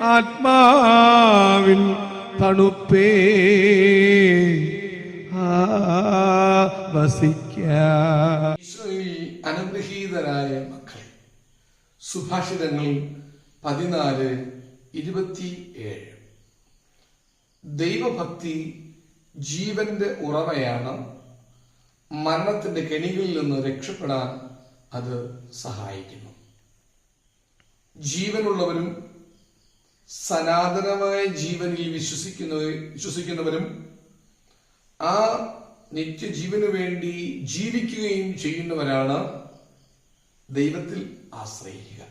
ആത്മാവിൻ തണുപ്പേ. അനുഗ്രഹീതരായ മക്കളെ സുഭാഷിതങ്ങൾ പതിനാല് ഇരുപത്തി ഏഴ് ദൈവഭക്തി ജീവന്റെ ഉറവയാണ് മരണത്തിന്റെ കെണികളിൽ നിന്ന് രക്ഷപ്പെടാൻ അത് സഹായിക്കുന്നു. ജീവനുള്ളവരും സനാതനമായ ജീവനിൽ വിശ്വസിക്കുന്ന വിശ്വസിക്കുന്നവരും ആ നിത്യജീവന് വേണ്ടി ജീവിക്കുകയും ചെയ്യുന്നവരാണ് ദൈവത്തിൽ ആശ്രയിക്കുക.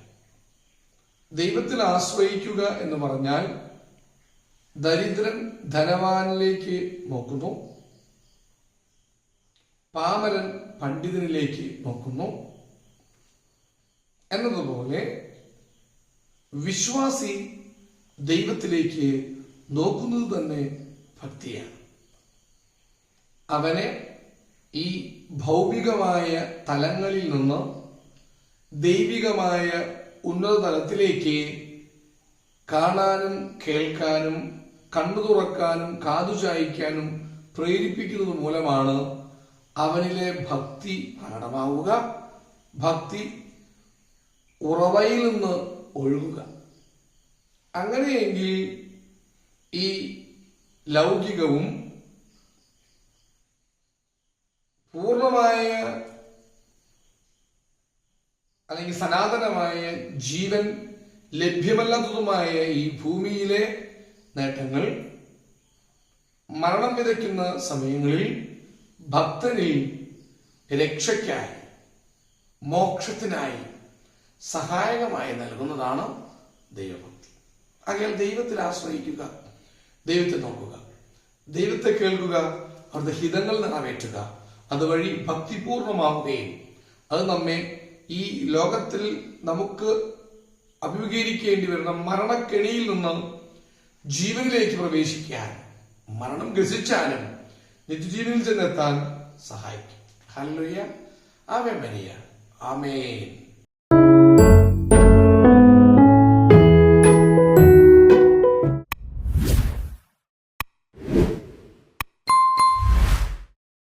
ദൈവത്തിൽ ആശ്രയിക്കുക എന്ന് പറഞ്ഞാൽ ദരിദ്രൻ ധനവാനിലേക്ക് നോക്കുന്നു പാമരൻ പണ്ഡിതനിലേക്ക് നോക്കുന്നു എന്നതുപോലെ വിശ്വാസി ദൈവത്തിലേക്ക് നോക്കുന്നത് തന്നെ ഭക്തിയാണ്. അവനെ ഈ ഭൗമികമായ തലങ്ങളിൽ നിന്ന് ദൈവികമായ ഉന്നത തലത്തിലേക്ക് കാണാനും കേൾക്കാനും കണ്ണു തുറക്കാനും കാതു ചായ്ക്കാനും പ്രേരിപ്പിക്കുന്നത് മൂലമാണ് അവനിലെ ഭക്തി പ്രകടമാവുക ഭക്തി ഉറവയിൽ നിന്ന് ഒഴുകുക. അങ്ങനെയെങ്കിൽ ഈ ലൗകികവും പൂർണമായ അല്ലെങ്കിൽ സനാതനമായ ജീവൻ ലഭ്യമല്ലാത്തതുമായ ഈ ഭൂമിയിലെ നേട്ടങ്ങൾ മരണം വിതയ്ക്കുന്ന സമയങ്ങളിൽ ഭക്തനിൽ രക്ഷയ്ക്കായി മോക്ഷത്തിനായി സഹായകമായി നൽകുന്നതാണ് ദൈവഭക്തി. ആകയാൽ ദൈവത്തിൽ ആശ്രയിക്കുക ദൈവത്തെ നോക്കുക. ദൈവത്തെ കേൾക്കുക അവരുടെ ഹിതങ്ങൾ നിറവേറ്റുക. അതുവഴി ഭക്തിപൂർണമാവുകയും അത് നമ്മെ ഈ ലോകത്തിൽ നമുക്ക് അഭിമുഖീകരിക്കേണ്ടി വരുന്ന മരണക്കെണിയിൽ നിന്ന് ജീവനിലേക്ക് പ്രവേശിക്കാൻ മരണം ഗ്രസിച്ചാലും നിത്യജീവനിൽ ചെന്നെത്താൻ സഹായിക്കും. ഹല്ലുയ ആമേ മരിയ. ആമേൻ.